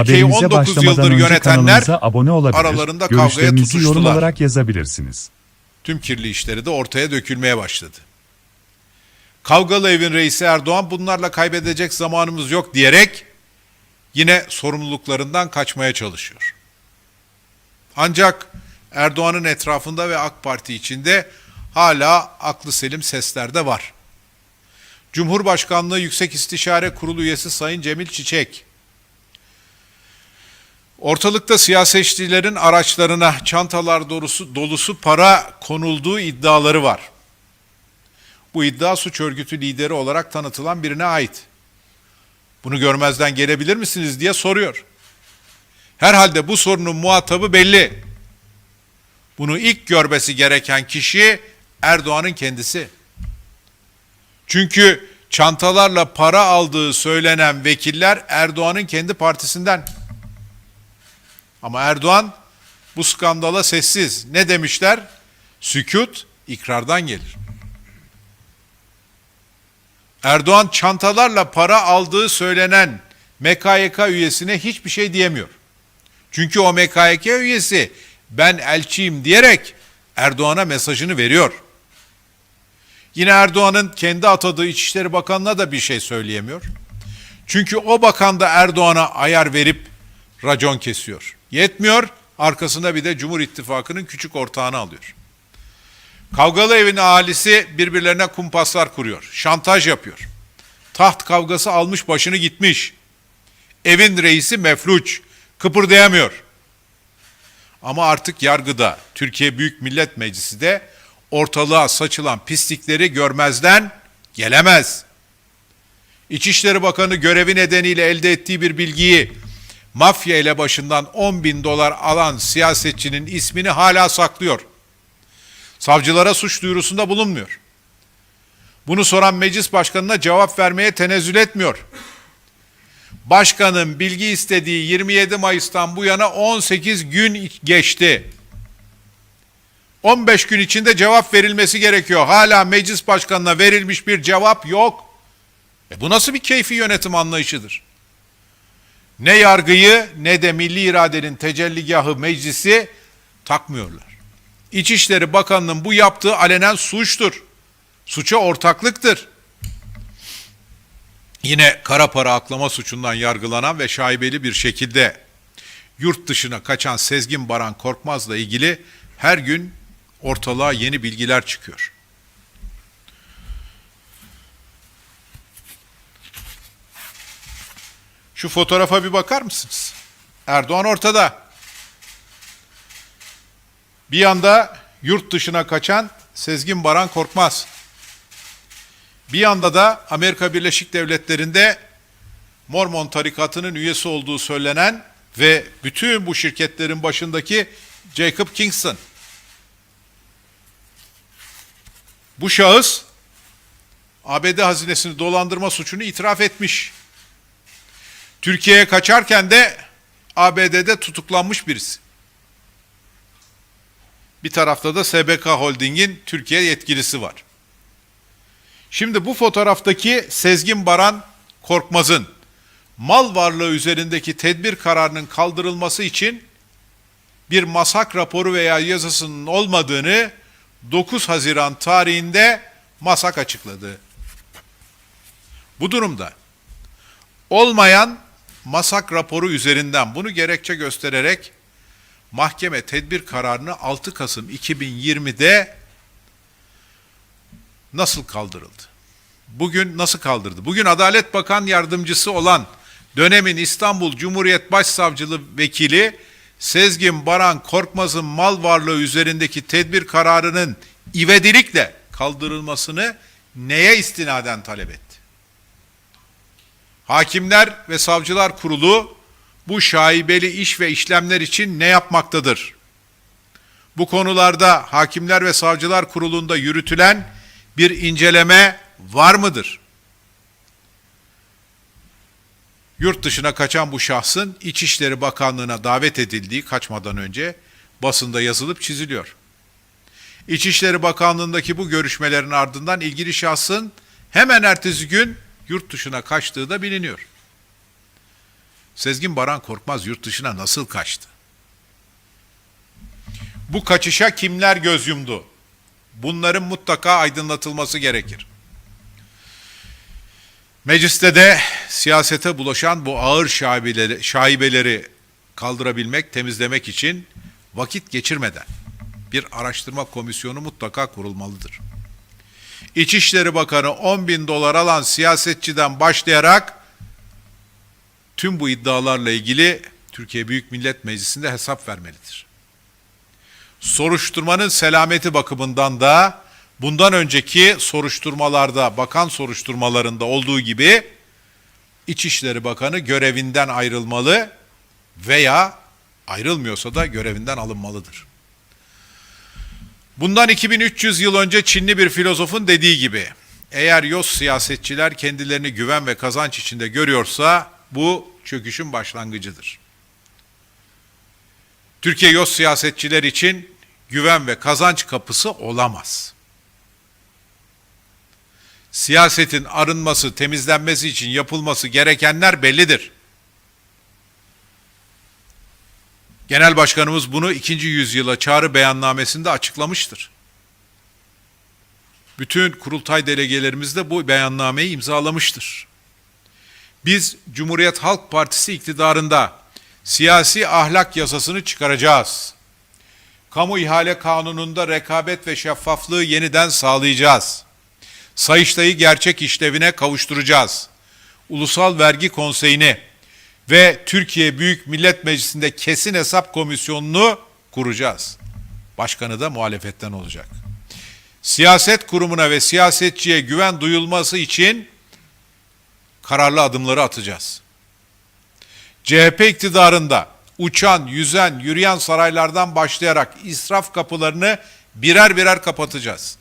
Ülkeyi Haberimize 19 başlamadan yıldır önce yönetenler kanalımıza abone olabilir, aralarında kavgaya görüşlerinizi yorum tutuştular. olarak yazabilirsiniz. Tüm kirli işleri de ortaya dökülmeye başladı. Kavgalı evin reisi Erdoğan bunlarla kaybedecek zamanımız yok diyerek yine sorumluluklarından kaçmaya çalışıyor. Ancak Erdoğan'ın etrafında ve AK Parti içinde hala aklı selim sesler de var. Cumhurbaşkanlığı Yüksek İstişare Kurulu üyesi Sayın Cemil Çiçek, Ortalıkta siyasetçilerin araçlarına çantalar dolusu, dolusu para konulduğu iddiaları var. Bu iddia suç örgütü lideri olarak tanıtılan birine ait. Bunu görmezden gelebilir misiniz diye soruyor. Herhalde bu sorunun muhatabı belli. Bunu ilk görmesi gereken kişi Erdoğan'ın kendisi. Çünkü çantalarla para aldığı söylenen vekiller Erdoğan'ın kendi partisinden. Ama Erdoğan bu skandala sessiz. Ne demişler? Sükut ikrardan gelir. Erdoğan çantalarla para aldığı söylenen MKYK üyesine hiçbir şey diyemiyor. Çünkü o MKYK üyesi ben elçiyim diyerek Erdoğan'a mesajını veriyor. Yine Erdoğan'ın kendi atadığı İçişleri Bakanı'na da bir şey söyleyemiyor. Çünkü o bakan da Erdoğan'a ayar verip racon kesiyor. Yetmiyor, arkasında bir de Cumhur İttifakı'nın küçük ortağını alıyor. Kavgalı evin ahalisi birbirlerine kumpaslar kuruyor, şantaj yapıyor. Taht kavgası almış başını gitmiş. Evin reisi mefluç, kıpırdayamıyor. Ama artık yargıda, Türkiye Büyük Millet Meclisi de ortalığa saçılan pislikleri görmezden gelemez. İçişleri Bakanı görevi nedeniyle elde ettiği bir bilgiyi mafya ile başından 10 bin dolar alan siyasetçinin ismini hala saklıyor. Savcılara suç duyurusunda bulunmuyor. Bunu soran meclis başkanına cevap vermeye tenezzül etmiyor. Başkanın bilgi istediği 27 Mayıs'tan bu yana 18 gün geçti. 15 gün içinde cevap verilmesi gerekiyor. Hala meclis başkanına verilmiş bir cevap yok. E bu nasıl bir keyfi yönetim anlayışıdır? Ne yargıyı ne de milli iradenin tecelligahı meclisi takmıyorlar. İçişleri Bakanı'nın bu yaptığı alenen suçtur. Suça ortaklıktır. Yine kara para aklama suçundan yargılanan ve şaibeli bir şekilde yurt dışına kaçan Sezgin Baran Korkmaz'la ilgili her gün ortalığa yeni bilgiler çıkıyor. Şu fotoğrafa bir bakar mısınız? Erdoğan ortada. Bir yanda yurt dışına kaçan Sezgin Baran Korkmaz. Bir yanda da Amerika Birleşik Devletleri'nde Mormon tarikatının üyesi olduğu söylenen ve bütün bu şirketlerin başındaki Jacob Kingston. Bu şahıs ABD hazinesini dolandırma suçunu itiraf etmiş. Türkiye'ye kaçarken de ABD'de tutuklanmış birisi. Bir tarafta da SBK Holding'in Türkiye yetkilisi var. Şimdi bu fotoğraftaki Sezgin Baran Korkmaz'ın mal varlığı üzerindeki tedbir kararının kaldırılması için bir masak raporu veya yazısının olmadığını 9 Haziran tarihinde masak açıkladı. Bu durumda olmayan masak raporu üzerinden bunu gerekçe göstererek mahkeme tedbir kararını 6 Kasım 2020'de nasıl kaldırıldı? Bugün nasıl kaldırdı? Bugün Adalet Bakan Yardımcısı olan dönemin İstanbul Cumhuriyet Başsavcılığı Vekili Sezgin Baran Korkmaz'ın mal varlığı üzerindeki tedbir kararının ivedilikle kaldırılmasını neye istinaden talep etti? Hakimler ve Savcılar Kurulu bu şaibeli iş ve işlemler için ne yapmaktadır? Bu konularda Hakimler ve Savcılar Kurulu'nda yürütülen bir inceleme var mıdır? Yurt dışına kaçan bu şahsın İçişleri Bakanlığı'na davet edildiği kaçmadan önce basında yazılıp çiziliyor. İçişleri Bakanlığı'ndaki bu görüşmelerin ardından ilgili şahsın hemen ertesi gün yurt dışına kaçtığı da biliniyor. Sezgin Baran Korkmaz yurt dışına nasıl kaçtı? Bu kaçışa kimler göz yumdu? Bunların mutlaka aydınlatılması gerekir. Mecliste de siyasete bulaşan bu ağır şaibeleri, şaibeleri kaldırabilmek, temizlemek için vakit geçirmeden bir araştırma komisyonu mutlaka kurulmalıdır. İçişleri Bakanı 10 bin dolar alan siyasetçiden başlayarak tüm bu iddialarla ilgili Türkiye Büyük Millet Meclisi'nde hesap vermelidir. Soruşturmanın selameti bakımından da bundan önceki soruşturmalarda, bakan soruşturmalarında olduğu gibi İçişleri Bakanı görevinden ayrılmalı veya ayrılmıyorsa da görevinden alınmalıdır. Bundan 2300 yıl önce Çinli bir filozofun dediği gibi, eğer yos siyasetçiler kendilerini güven ve kazanç içinde görüyorsa bu çöküşün başlangıcıdır. Türkiye yos siyasetçiler için güven ve kazanç kapısı olamaz. Siyasetin arınması, temizlenmesi için yapılması gerekenler bellidir. Genel Başkanımız bunu 2. yüzyıla çağrı beyannamesinde açıklamıştır. Bütün kurultay delegelerimiz de bu beyannameyi imzalamıştır. Biz Cumhuriyet Halk Partisi iktidarında siyasi ahlak yasasını çıkaracağız. Kamu ihale kanununda rekabet ve şeffaflığı yeniden sağlayacağız. Sayıştay'ı gerçek işlevine kavuşturacağız. Ulusal Vergi Konseyi'ni ve Türkiye Büyük Millet Meclisi'nde kesin hesap komisyonunu kuracağız. Başkanı da muhalefetten olacak. Siyaset kurumuna ve siyasetçiye güven duyulması için kararlı adımları atacağız. CHP iktidarında uçan, yüzen, yürüyen saraylardan başlayarak israf kapılarını birer birer kapatacağız.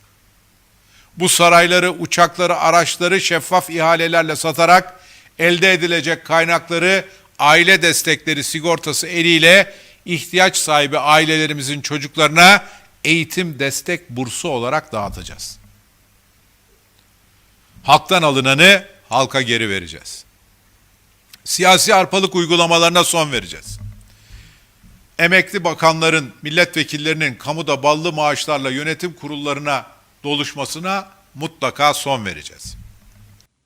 Bu sarayları, uçakları, araçları şeffaf ihalelerle satarak elde edilecek kaynakları aile destekleri sigortası eliyle ihtiyaç sahibi ailelerimizin çocuklarına eğitim destek bursu olarak dağıtacağız. Halktan alınanı halka geri vereceğiz. Siyasi arpalık uygulamalarına son vereceğiz. Emekli bakanların, milletvekillerinin kamuda ballı maaşlarla yönetim kurullarına doluşmasına mutlaka son vereceğiz.